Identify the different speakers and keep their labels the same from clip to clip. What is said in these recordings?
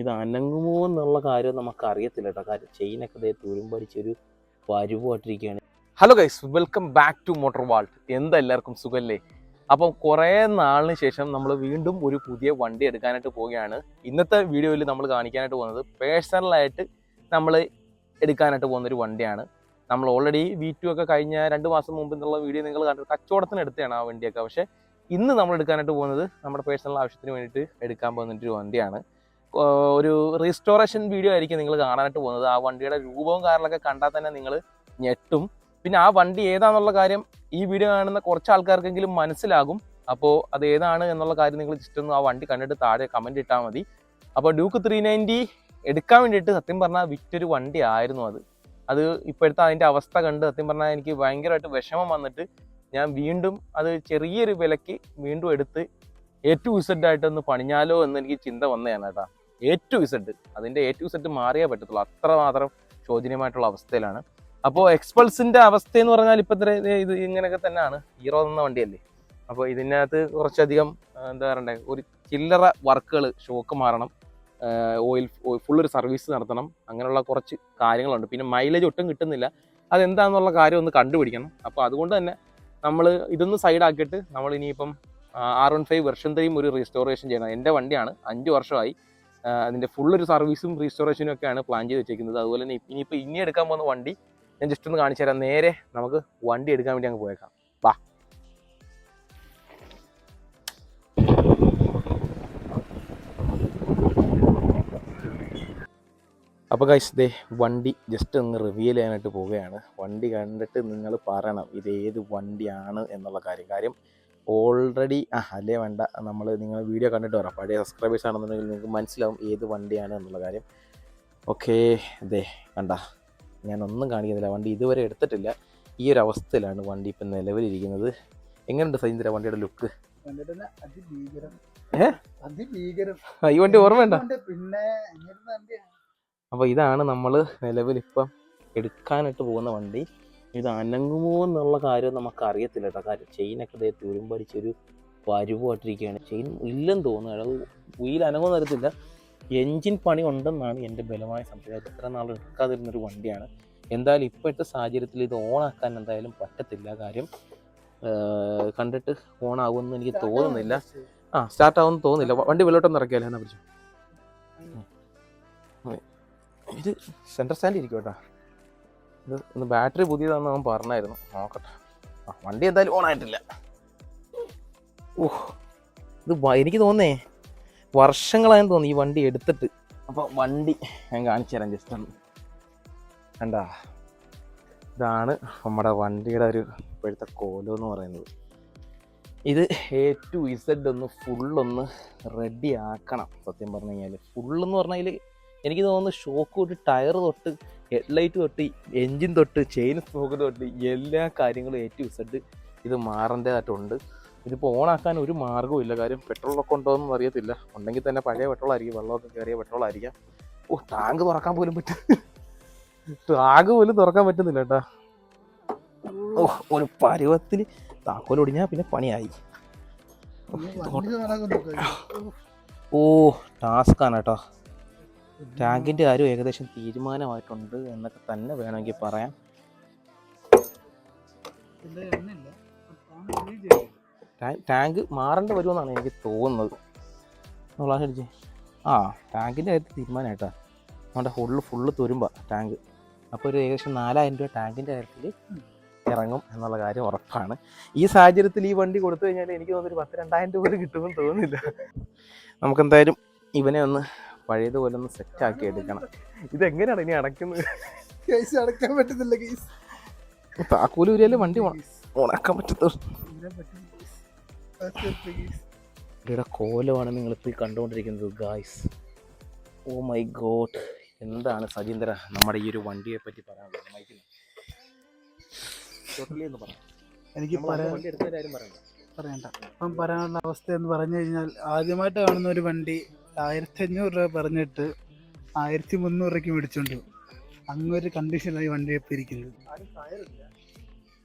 Speaker 1: ഇത് അനങ്ങുമോ എന്നുള്ള കാര്യം നമുക്ക് അറിയത്തില്ല കേട്ടോ കാര്യം ചെയിനൊക്കെ ദേ തുരുമ്പടിച്ചൊരു വരുവായിട്ടിരിക്കുകയാണ്. Hello guys welcome back to Motor Vault എന്താ എല്ലാവർക്കും സുഖല്ലേ? അപ്പം കുറേ നാളിന് ശേഷം നമ്മൾ വീണ്ടും ഒരു പുതിയ വണ്ടി എടുക്കാനായിട്ട് പോവുകയാണ്. ഇന്നത്തെ വീഡിയോയിൽ നമ്മൾ കാണിക്കാനായിട്ട് പോകുന്നത് പേഴ്സണലായിട്ട് നമ്മൾ എടുക്കാനായിട്ട് പോകുന്ന ഒരു വണ്ടിയാണ്. നമ്മൾ ഓൾറെഡി വി ടു ഒക്കെ കഴിഞ്ഞ രണ്ട് മാസം മുമ്പ് എന്നുള്ള വീഡിയോ നിങ്ങൾ കണ്ടു കച്ചവടത്തിന് എടുത്തതാണ് ആ വണ്ടിയൊക്കെ. പക്ഷേ ഇന്ന് നമ്മൾ എടുക്കാനായിട്ട് പോകുന്നത് നമ്മുടെ പേഴ്സണൽ ആവശ്യത്തിന് വേണ്ടിയിട്ട് എടുക്കാൻ പോകുന്ന ഒരു വണ്ടിയാണ്. ഒരു റീസ്റ്റോറേഷൻ വീഡിയോ ആയിരിക്കും നിങ്ങൾ കാണാനായിട്ട് പോകുന്നത്. ആ വണ്ടിയുടെ രൂപവും കാര്യങ്ങളൊക്കെ കണ്ടാൽ തന്നെ നിങ്ങൾ ഞെട്ടും. പിന്നെ ആ വണ്ടി ഏതാണെന്നുള്ള കാര്യം ഈ വീഡിയോ കാണുന്ന കുറച്ച് ആൾക്കാർക്കെങ്കിലും മനസ്സിലാകും. അപ്പോൾ അത് ഏതാണ് എന്നുള്ള കാര്യം നിങ്ങൾ ജസ്റ്റ് ഒന്ന് ആ വണ്ടി കണ്ടിട്ട് താഴെ കമന്റ് ഇട്ടാൽ മതി. അപ്പോൾ ഡ്യൂക്ക് ത്രീ നയന്റി എടുക്കാൻ വേണ്ടിയിട്ട് സത്യം പറഞ്ഞാൽ വിറ്റൊരു വണ്ടി ആയിരുന്നു അത്. അത് ഇപ്പോഴത്തെ അതിന്റെ അവസ്ഥ കണ്ട് സത്യം പറഞ്ഞാൽ എനിക്ക് ഭയങ്കരമായിട്ട് വിഷമം വന്നിട്ട് ഞാൻ വീണ്ടും അത് ചെറിയൊരു വിലയ്ക്ക് വീണ്ടും എടുത്ത് എ ടു ഇസഡ് ആയിട്ടൊന്ന് പണിഞ്ഞാലോ എന്ന് എനിക്ക് ചിന്ത വന്നതാണ് കേട്ടോ. എ ടു ഇസഡ് അതിന്റെ എ ടു ഇസഡ് മാറിയേ പറ്റത്തുള്ളൂ. അത്രമാത്രം ശോചനീയമായിട്ടുള്ള അവസ്ഥയിലാണ്. അപ്പോൾ എക്സ്പൾസിന്റെ അവസ്ഥ എന്ന് പറഞ്ഞാൽ ഇപ്പം ഇത് ഇങ്ങനെയൊക്കെ തന്നെയാണ്. ഹീറോ എന്ന വണ്ടിയല്ലേ. അപ്പോൾ ഇതിനകത്ത് കുറച്ചധികം എന്താ പറയണ്ടേ ഒരു ചില്ലറ വർക്കുകൾ ഷോക്ക് മാറണം ഓയിൽ ഫുൾ ഒരു സർവീസ് നടത്തണം അങ്ങനെയുള്ള കുറച്ച് കാര്യങ്ങളുണ്ട്. പിന്നെ മൈലേജ് ഒട്ടും കിട്ടുന്നില്ല. അതെന്താണെന്നുള്ള കാര്യം ഒന്ന് കണ്ടുപിടിക്കണം. അപ്പോൾ അതുകൊണ്ട് തന്നെ നമ്മൾ ഇതൊന്ന് സൈഡാക്കിയിട്ട് നമ്മൾ ഇനിയിപ്പം ആർ വൺ ഫൈവ് വെർഷൻ ത്രീയും ഒരു റീസ്റ്റോറേഷൻ ചെയ്യണം. എന്റെ വണ്ടിയാണ് അഞ്ച് വർഷമായി. അതിന്റെ ഒരു സർവീസും റീസ്റ്റോറേഷനും ഒക്കെയാണ് പ്ലാൻ ചെയ്ത് വെച്ചേക്കുന്നത്. അതുപോലെ തന്നെ ഇനിയിപ്പോൾ ഇനി എടുക്കാൻ പോകുന്ന വണ്ടി ഞാൻ ജസ്റ്റ് ഒന്ന് കാണിച്ചു തരാം. നേരെ നമുക്ക് വണ്ടി എടുക്കാൻ വേണ്ടി അങ്ങ് പോയേക്കാം. വാ. അപ്പോൾ ഗൈസ് ദേ വണ്ടി ജസ്റ്റ് ഒന്ന് റിവീൽ ചെയ്യാനായിട്ട് പോവുകയാണ്. വണ്ടി കണ്ടിട്ട് നിങ്ങൾ പറയണം ഇത് ഏത് വണ്ടിയാണ്? എന്നുള്ള കാര്യം. കാര്യം ഓൾറെഡി ആ അല്ലേ വേണ്ട. നമ്മൾ നിങ്ങൾ വീഡിയോ കണ്ടിട്ട് വരാം. പഴയ സബ്സ്ക്രൈബേഴ്സ് ആണെന്നുണ്ടെങ്കിൽ നിങ്ങൾക്ക് മനസ്സിലാവും ഏത് വണ്ടിയാണ് എന്നുള്ള കാര്യം. ഓക്കേ അതെ കണ്ട. ഞാനൊന്നും കാണിക്കുന്നില്ല. വണ്ടി ഇതുവരെ എടുത്തിട്ടില്ല. ഈ ഒരു അവസ്ഥയിലാണ് വണ്ടി ഇപ്പം നിലവിലിരിക്കുന്നത്. എങ്ങനെയുണ്ട് സൈന്ദ്ര വണ്ടിയുടെ ലുക്ക് ഈ വണ്ടി ഓർമ്മയുണ്ടോ.
Speaker 2: പിന്നെ.
Speaker 1: അപ്പോൾ ഇതാണ് നമ്മൾ നിലവിൽ ഇപ്പം എടുക്കാനായിട്ട് പോകുന്ന വണ്ടി. ഇത് അനങ്ങുമോ എന്നുള്ള കാര്യം നമുക്ക് അറിയത്തില്ല കേട്ടോ. കാര്യം ചെയിനൊക്കെ ദേ തുരുമ്പടിച്ചൊരു വരുവായിട്ടിരിക്കുകയാണ്. ചെയിൻ ഇല്ലെന്ന് തോന്നുന്നു അത് വീൽ അനങ്ങുമെന്ന് അറിയത്തില്ല. എൻജിൻ പണി ഉണ്ടെന്നാണ് എന്റെ ബലമായ സംശയം. അത് എത്ര നാൾ എടുക്കാതിരുന്നൊരു വണ്ടിയാണ്. എന്തായാലും ഇപ്പോഴത്തെ സാഹചര്യത്തിൽ ഇത് ഓണാക്കാൻ എന്തായാലും പറ്റത്തില്ല കാര്യം. കണ്ടിട്ട് ഓണാകുമെന്ന് എനിക്ക് തോന്നുന്നില്ല. ആ സ്റ്റാർട്ട് ആവുമെന്ന് തോന്നുന്നില്ല. വണ്ടി വെള്ളോട്ടൊന്ന് ഇറക്കിയാലോ? എന്നാ പിടിച്ചു ഇത് സെന്റർ സ്റ്റാൻഡ് ഇരിക്കും കേട്ടോ. ഇത് ഒന്ന് ബാറ്ററി പുതിയതാണെന്ന് അവൻ പറഞ്ഞായിരുന്നു. നോക്കട്ടെ. ആ വണ്ടി എന്തായാലും ഓൺ ആയിട്ടില്ല ഓഹ് ഇത് എനിക്ക് തോന്നേ വർഷങ്ങളായെന്ന് തോന്നി ഈ വണ്ടി എടുത്തിട്ട്. അപ്പോൾ വണ്ടി ഞാൻ കാണിച്ചു തരാം ജസ്റ്റ് ഒന്ന്. കണ്ടാ? ഇതാണ് നമ്മുടെ വണ്ടിയുടെ ഒരു ഇപ്പോഴത്തെ കോലം എന്ന് പറയുന്നത്. ഇത് എ ടു ഇസഡ് ഒന്ന് ഫുള്ളൊന്ന് റെഡി ആക്കണം. സത്യം പറഞ്ഞു കഴിഞ്ഞാൽ ഫുള്ളെന്ന് പറഞ്ഞാൽ എനിക്ക് തോന്നുന്നു ഷോക്ക് ഒരു ടയർ തൊട്ട് ഹെഡ്ലൈറ്റ് തൊട്ട് എൻജിൻ തൊട്ട് ചെയിൻ സ്മോക്ക് തൊട്ട് എല്ലാ കാര്യങ്ങളും എ ടു ഇസഡ് ഇത് മാറേണ്ടതായിട്ടുണ്ട്. ഇതിപ്പോൾ ഓണാക്കാൻ ഒരു മാർഗവും ഇല്ല. കാര്യം പെട്രോളൊക്കെ ഉണ്ടോ എന്നൊന്നും അറിയത്തില്ല. ഉണ്ടെങ്കിൽ തന്നെ പഴയ പെട്രോളായിരിക്കും. വെള്ളമൊക്കെ കയറിയ പെട്രോളായിരിക്കാം. ഓ ടാങ്ക് തുറക്കാൻ പോലും പറ്റും ടാങ്ക് പോലും തുറക്കാൻ പറ്റുന്നില്ല കേട്ടാ. ഓ ഒരു പരുവത്തിൽ താക്കോൽ ഒടിഞ്ഞാൽ പിന്നെ പണിയായി. ഓ ടാസ്ക്കാണ് കേട്ടോ. ടാങ്കിന്റെ കാര്യം ഏകദേശം തീരുമാനമായിട്ടുണ്ട് എന്നൊക്കെ തന്നെ വേണമെങ്കിൽ പറയാം. ടാങ്ക് മാറേണ്ടി വരുമെന്നാണ് എനിക്ക് തോന്നുന്നത്. അടിച്ചേ. ആ ടാങ്കിന്റെ കാര്യത്തിൽ തീരുമാനമായിട്ടാ. നമ്മുടെ ഫുള്ള് ഫുള്ള് തുരുമ്പ ടാങ്ക്. അപ്പോൾ ഒരു ഏകദേശം നാലായിരം രൂപ ടാങ്കിന്റെ കാര്യത്തിൽ ഇറങ്ങും എന്നുള്ള കാര്യം ഉറപ്പാണ്. ഈ സാഹചര്യത്തിൽ ഈ വണ്ടി കൊടുത്തു കഴിഞ്ഞാൽ എനിക്ക് തോന്നുന്നു ഒരു പത്ത് രണ്ടായിരം രൂപ കിട്ടുമെന്ന് തോന്നുന്നില്ല. നമുക്കെന്തായാലും ഇവനെ ഒന്ന് പഴയതുപോലെ ഒന്ന് സെറ്റ് ആക്കി എടുക്കണം. ഇത് എങ്ങനെയാണ് ഇനി അടയ്ക്കുന്നത്?
Speaker 2: കേസ് അടക്കാൻ പറ്റുന്നില്ല കേസ്.
Speaker 1: താക്കോൽ ഉരിയാലും വണ്ടി ഉണക്കാൻ പറ്റത്തുള്ളൂ. കോലമാണ് നിങ്ങളിപ്പോൾ ഇപ്പോൾ കണ്ടുകൊണ്ടിരിക്കുന്നത് ഗായ്സ് ഓ മൈ ഗോഡ്. എന്താണ് സജീന്ദ്ര നമ്മുടെ ഈ ഒരു വണ്ടിയെ പറ്റി പറയാനുള്ളത് മൈക്കിൽ ടോട്ടലി എന്ന് പറയാം
Speaker 2: എനിക്ക്
Speaker 1: പറയണ്ട.
Speaker 2: അപ്പം പറയാനുള്ള അവസ്ഥ എന്ന് പറഞ്ഞു കഴിഞ്ഞാൽ ആദ്യമായിട്ട് കാണുന്ന ഒരു വണ്ടി ആയിരത്തി അഞ്ഞൂറ് രൂപ പറഞ്ഞിട്ട് ആയിരത്തി മുന്നൂറ് രൂപയ്ക്ക് മേടിച്ചോണ്ട്. അങ്ങൊരു കണ്ടീഷനിലായി വണ്ടി എത്തിയിരിക്കുന്നത്. ഇരിക്കുന്നത്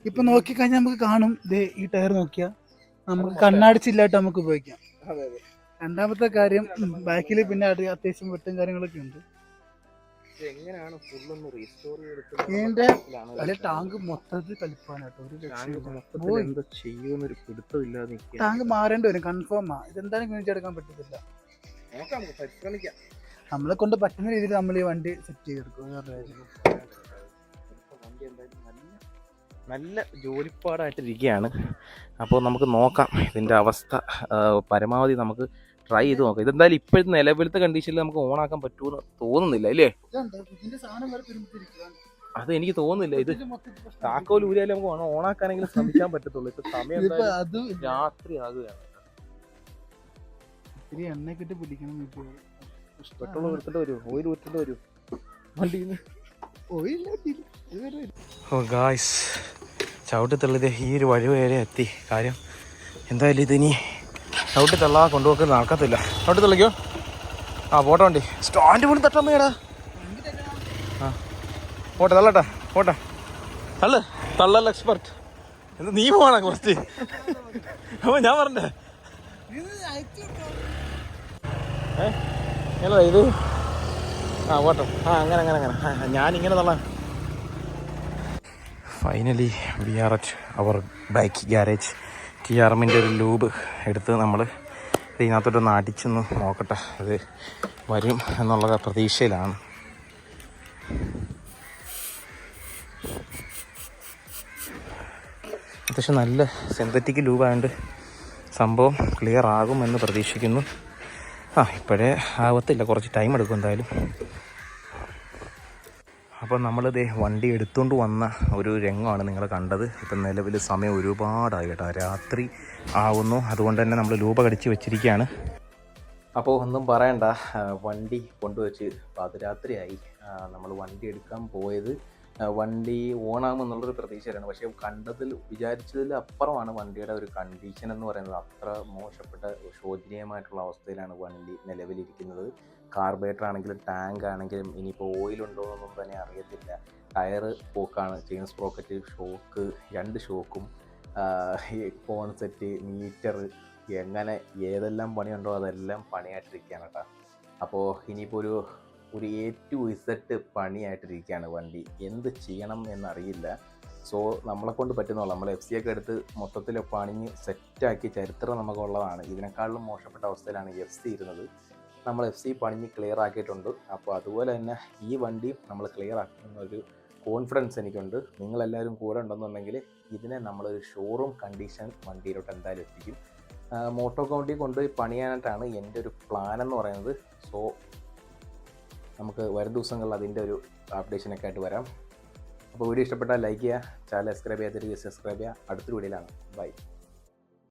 Speaker 2: ഇപ്പൊ നോക്കിക്കഴിഞ്ഞാൽ നമുക്ക് കാണും. ദേ ഈ ടയർ നോക്കിയാൽ നമുക്ക് കണ്ണാടിച്ചില്ലായിട്ട് നമുക്ക് ഉപയോഗിക്കാം. രണ്ടാമത്തെ കാര്യം ബാക്കിൽ പിന്നെ അത് അത്യാവശ്യം വെട്ടും കാര്യങ്ങളൊക്കെ ഉണ്ട്. ഇതിന്റെ ടാങ്ക് മൊത്തത്തിൽ ഒരു
Speaker 1: നിൽക്കുക
Speaker 2: ടാങ്ക് മാറേണ്ടി വരും. കൺഫേം ആ. ഇതെന്തായാലും ചെയ്തെടുക്കാൻ പറ്റത്തില്ല.
Speaker 1: നോക്കാം പരിശ്രമിക്കാം.
Speaker 2: നമ്മളെ കൊണ്ട് പറ്റുന്ന രീതിയിൽ നമ്മൾ ഈ വണ്ടി സെറ്റ് ചെയ്തെടുക്കും.
Speaker 1: നല്ല ജോലിപ്പാടായിട്ടിരിക്കുകയാണ് അപ്പോൾ നമുക്ക് നോക്കാം ഇതിന്റെ അവസ്ഥ പരമാവധി നമുക്ക് ട്രൈ ചെയ്ത് നോക്കാം. ഇതെന്തായാലും ഇപ്പോഴത്തെ നിലവിലത്തെ കണ്ടീഷനിൽ നമുക്ക് ഓണാക്കാൻ പറ്റുമെന്ന് തോന്നുന്നില്ല അല്ലേ. അത് എനിക്ക് തോന്നുന്നില്ല. ഇത് താക്കോൽ ഊരിയാലും നമുക്ക് ഓണ- ഓണാക്കാനെങ്കിലും ശ്രമിക്കാൻ പറ്റത്തുള്ളൂ. ഇപ്പൊ സമയം രാത്രി ആകുകയാണ്
Speaker 2: ഇത്തിരി എണ്ണയൊക്കെ ഇട്ട് പിടിക്കണം ഇപ്പൊ.
Speaker 1: പെട്രോൾ എടുത്തിട്ട് വരും ഓയിൽ ഊറ്റേണ്ടി വരും. വണ്ടിയിൽ
Speaker 2: ഓയിൽ.
Speaker 1: ഓ ഗായ്സ് ചവിട്ടി തള്ളിയത് ഈ ഒരു വഴി വരെ എത്തി. കാര്യം എന്തായാലും ഇതിനി ചവിട്ടി തള്ളാ കൊണ്ടുപോക്ക് നടക്കത്തില്ല. ചവിട്ടി തള്ളിക്കോ? ആ പോട്ടെ വണ്ടി. സ്റ്റാൻഡ് പോലും തട്ടാ ആ പോട്ടെ തള്ളട്ടെ പോട്ടെ. തള്ളു തള്ളല്ല എക്സ്പെർട്ട്. എന്താ നീ പോവാണ് കുറച്ച്? അപ്പൊ ഞാൻ പറഞ്ഞേ. ഏ? ഇത്? ആ ഓട്ടം. ആ അങ്ങനെ അങ്ങനെ അങ്ങനെ. ഞാനിങ്ങനെ തള്ളാം. Finally we are at our bike garage T R എമ്മിന്റെ ഒരു ലൂബ് എടുത്ത് നമ്മൾ ഇതിനകത്തോട്ടൊന്ന് അടിച്ചൊന്ന് നോക്കട്ടെ. അത് വരും എന്നുള്ള പ്രതീക്ഷയിലാണ്. അത്യാവശ്യം നല്ല സിന്തറ്റിക് ലൂബായതുകൊണ്ട് സംഭവം ക്ലിയർ ആകുമെന്ന് പ്രതീക്ഷിക്കുന്നു. ആ ഇപ്പോഴേ ആവത്തില്ല. കുറച്ച് ടൈം എടുക്കും എന്തായാലും. അപ്പോൾ നമ്മളിത് വണ്ടി എടുത്തുകൊണ്ട് വന്ന ഒരു രംഗമാണ് നിങ്ങൾ കണ്ടത്. ഇപ്പം നിലവിൽ സമയം ഒരുപാടായി കേട്ടോ. രാത്രി ആവുന്നു. അതുകൊണ്ട് തന്നെ നമ്മൾ രൂപ കടിച്ച് വെച്ചിരിക്കുകയാണ് അപ്പോൾ ഒന്നും പറയണ്ട. വണ്ടി കൊണ്ടുവച്ച് പാതിരാത്രിയായി. നമ്മൾ വണ്ടി എടുക്കാൻ പോയത് വണ്ടി ഓണാകുമെന്നുള്ളൊരു പ്രതീക്ഷയിലാണ്. പക്ഷേ കണ്ടതിൽ വിചാരിച്ചതിൽ അപ്പുറമാണ് വണ്ടിയുടെ ഒരു കണ്ടീഷൻ എന്ന് പറയുന്നത്. അത്ര മോശപ്പെട്ട ശോചനീയമായിട്ടുള്ള അവസ്ഥയിലാണ് വണ്ടി നിലവിലിരിക്കുന്നത്. കാർബേറ്റർ ആണെങ്കിലും ടാങ്ക് ആണെങ്കിലും ഇനിയിപ്പോൾ ഓയിൽ ഉണ്ടോ എന്നൊന്നും തന്നെ അറിയത്തില്ല. ടയർ പോക്കാണ് ചെയിൻ സ്പ്രോക്കറ്റ് ഷോക്ക് രണ്ട് ഷോക്കും ഫോൺ സെറ്റ് മീറ്റർ എങ്ങനെ ഏതെല്ലാം പണിയുണ്ടോ അതെല്ലാം പണിയായിട്ടിരിക്കുകയാണ് കേട്ടോ. അപ്പോൾ ഇനിയിപ്പോൾ ഒരു ഒരു എ ടു ഇസറ്റ് പണിയായിട്ടിരിക്കുകയാണ് വണ്ടി. എന്ത് ചെയ്യണം എന്നറിയില്ല. സോ നമ്മളെ കൊണ്ട് പറ്റുന്നുള്ളൂ നമ്മൾ എഫ് സി ഒക്കെ എടുത്ത് മൊത്തത്തിൽ പണിഞ്ഞ് സെറ്റാക്കി ചരിത്രം നമുക്കുള്ളതാണ്. ഇതിനേക്കാളും മോശപ്പെട്ട അവസ്ഥയിലാണ് എഫ് സി ഇരുന്നത്. നമ്മൾ എഫ് സി പണിഞ്ഞ് ക്ലിയർ ആക്കിയിട്ടുണ്ട്. അപ്പോൾ അതുപോലെ തന്നെ ഈ വണ്ടി നമ്മൾ ക്ലിയർ ആക്കുന്ന ഒരു കോൺഫിഡൻസ് എനിക്കുണ്ട്. നിങ്ങളെല്ലാവരും കൂടെ ഉണ്ടെന്നുണ്ടെങ്കിൽ ഇതിനെ നമ്മളൊരു ഷോറൂം കണ്ടീഷൻ വണ്ടിയിലോട്ട് എന്തായാലും എത്തിക്കും. മോട്ടോ കൗണ്ടി കൊണ്ടുപോയി പണിയാനായിട്ടാണ് എന്റെ ഒരു പ്ലാൻ എന്ന് പറയുന്നത്. സോ നമുക്ക് വരും ദിവസങ്ങളിൽ അതിന്റെ ഒരു അപ്ഡേഷനൊക്കെ ആയിട്ട് വരാം. അപ്പോൾ വീഡിയോ ഇഷ്ടപ്പെട്ടാൽ ലൈക്ക് ചെയ്യുക ചാനൽ സബ്സ്ക്രൈബ് ചെയ്യാത്ത സബ്സ്ക്രൈബ് ചെയ്യുക. അടുത്തൊരു വീഡിയോയിലാണ് ബൈ